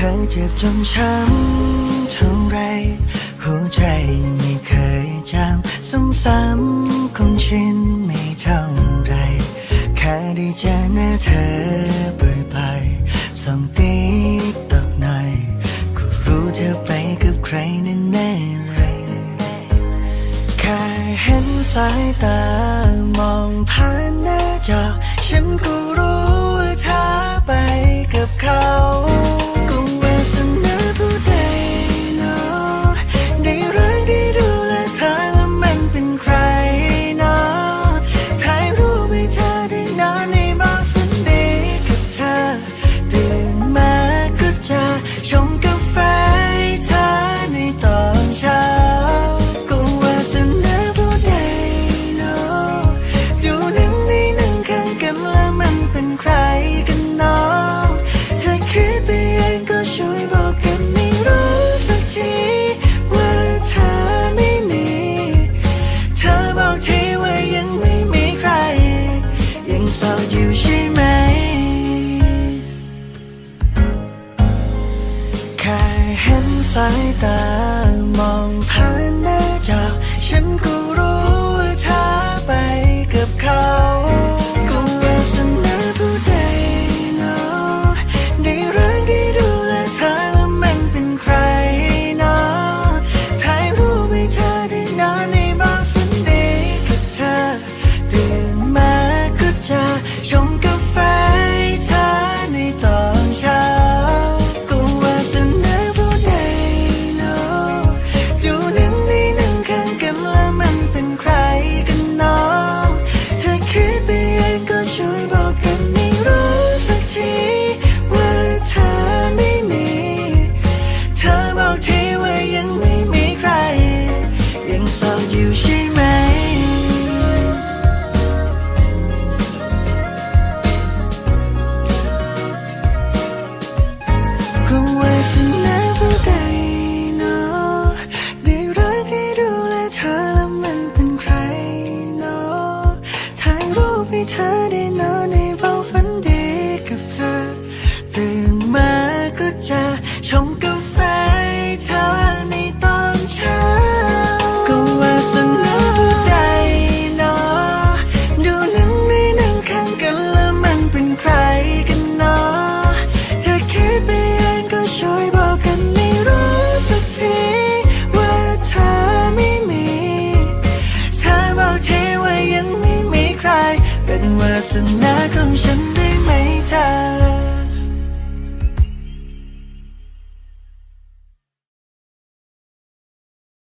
เจ็บจนช้ำเท่าไร หัวใจไม่เคยจำซ้ำๆคงชินไม่เท่าไร แค่ได้เจอหน้าเธอบ่อยๆส่องติ๊กตอกหน่อยก็รู้เธอไปกับใครแน่ๆเลย แค่เห็นสายตามองผ่านหน้าจอ ฉันก็รู้ สายตามองผ่านหน้าจอ ฉันก็รู้ว่าเธอไปกับเขาก็วาสนาผู้ใดเนาะได้รักได้ดูแลเธอแล้วมันเป็นใครเนาะถ่ายรูปให้เธอได้นอนในบ้านฝันดีกับเธอตื่นมาก็จะชงกา ก็ว กันไม่รู้สักทีว่าเธอไม่มี เธอบอกทีว่ายังไม่มีใคร เป็นวาสนาของฉันได้ไหมเธอ